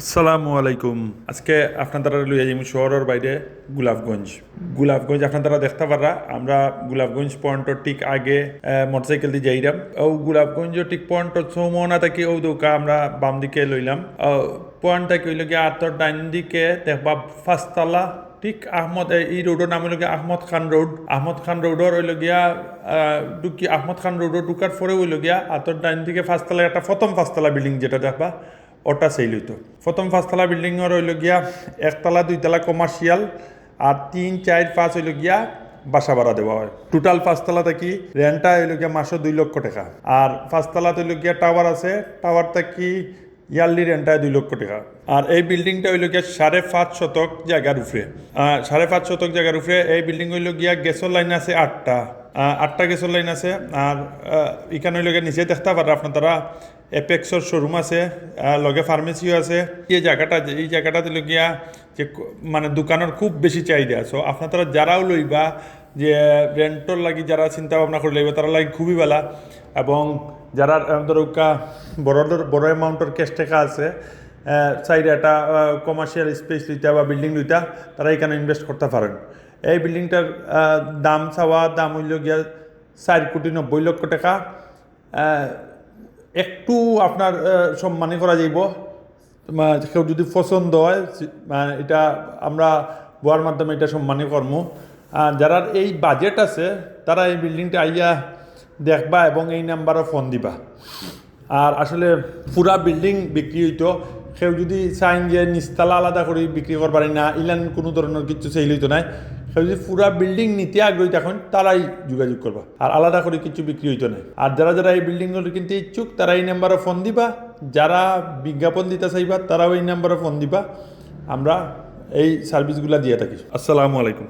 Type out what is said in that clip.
আসসালামু আলাইকুম। আজকে আপনারা লইয়া যাই শহরের বাইরে গোলাপগঞ্জ। গোলাপগঞ্জ আপনারা দেখতে পারা আমরা গোলাপগঞ্জ পয়েন্টর ঠিক আগে মোটরসাইকেল দিয়ে যাইলাম ও গোলাপগঞ্জ ঠিক পয়েন্টর চৌমনা থেকে ও দৌকা আমরা বাম দিকে লইলাম। পয়েন্ট থেকে হইল গিয়ে আতর ডাইন দিকে দেখবা ফাঁসতলা ঠিক আহমদ এই রোডের নাম হইল গিয়া আহমদ খান রোড। আহমদ খান রোডর হইল গিয়া আহ, ঢুকি আহমদ খান রোডর ঢুকার পরে হইল গিয়া আতর ডাইন দিকে ফাঁসতলা একটা প্রথম ফাঁসতলা বিল্ডিং যেটা দেখবা। ওটা সেই লইতো প্রথম পাঁচতলা বিল্ডিংয়ের হইল গিয়া, একতলা, দুইতলা কমার্শিয়াল আর তিন চার পাঁচ হইল গিয়া বাসা ভাড়া দেওয়া হয় টোটাল পাঁচতলা থাকি রেন্টটা হইল গিয়া মাসে দুই লক্ষ টাকা। আর পাঁচতলা হইল গিয়া টাওয়ার আছে টাওয়ার থাকি ইয়ারলি রেন্টটা দুই লক্ষ টাকা। আর এই বিল্ডিংটা হইল গিয়া সাড়ে পাঁচ শতক জায়গার উপরে সাড়ে পাঁচ শতক জায়গার উপরে এই বিল্ডিং হইল গিয়া গ্যাসের লাইন আছে আটটা আটটা গ্যাসের লাইন আছে। আর এখানে হইল গিয়া নিচে দেখতে পারে আপনারা এপেক্সর শোরুম আছে লগে ফার্মেসিও আছে। এই জায়গাটা এই জায়গাটা দিল গিয়া যে মানে দোকানের খুব বেশি চাহিদা। সো আপনারা যারাও লইবা, যে রেন্টর লাগি যারা চিন্তা ভাবনা করে লইবা, তারা লাগি খুবই বেলা এবং যারা ধরুকা বড় বড় অ্যামাউন্টের ক্যাশ টাকা আছে সাইডে একটা কমার্শিয়াল স্পেস লইতা বা বিল্ডিং লইতা, তারা এখানে ইনভেস্ট করতে পারেন। এই বিল্ডিংটার দাম চাওয়া দাম হইল গিয়া চার কোটি নব্বই লক্ষ টাকা। একটু আপনার সম্মানী করা যাইব। কেউ যদি পছন্দ হয় এটা আমরা বোয়ার মাধ্যমে এটা সম্মানী কর্ম যারা এই বাজেট আছে, তারা এই বিল্ডিংটা আইয়া দেখবা এবং এই নাম্বারে ফোন দিবা। আর আসলে পুরা বিল্ডিং বিক্রি হইতো। কেউ যদি চাইন যে নিস্তালা আলাদা করে বিক্রি করবারি না, ইলান কোনো ধরনের কিছু সেই হইতো নাই। কেউ যদি পুরা বিল্ডিং নিতে আগ্রহী, তখন তারাই যোগাযোগ করবা। আর আলাদা করে কিছু বিক্রি হইতো না। আর যারা যারা এই বিল্ডিংগুলো কিনতে ইচ্ছুক, তারা এই নাম্বারে ফোন দিবা। যারা বিজ্ঞাপন দিতে চাইবা, তারাও এই নাম্বারে ফোন দিবা। আমরা এই সার্ভিসগুলো দিয়ে থাকি। আসসালামু আলাইকুম।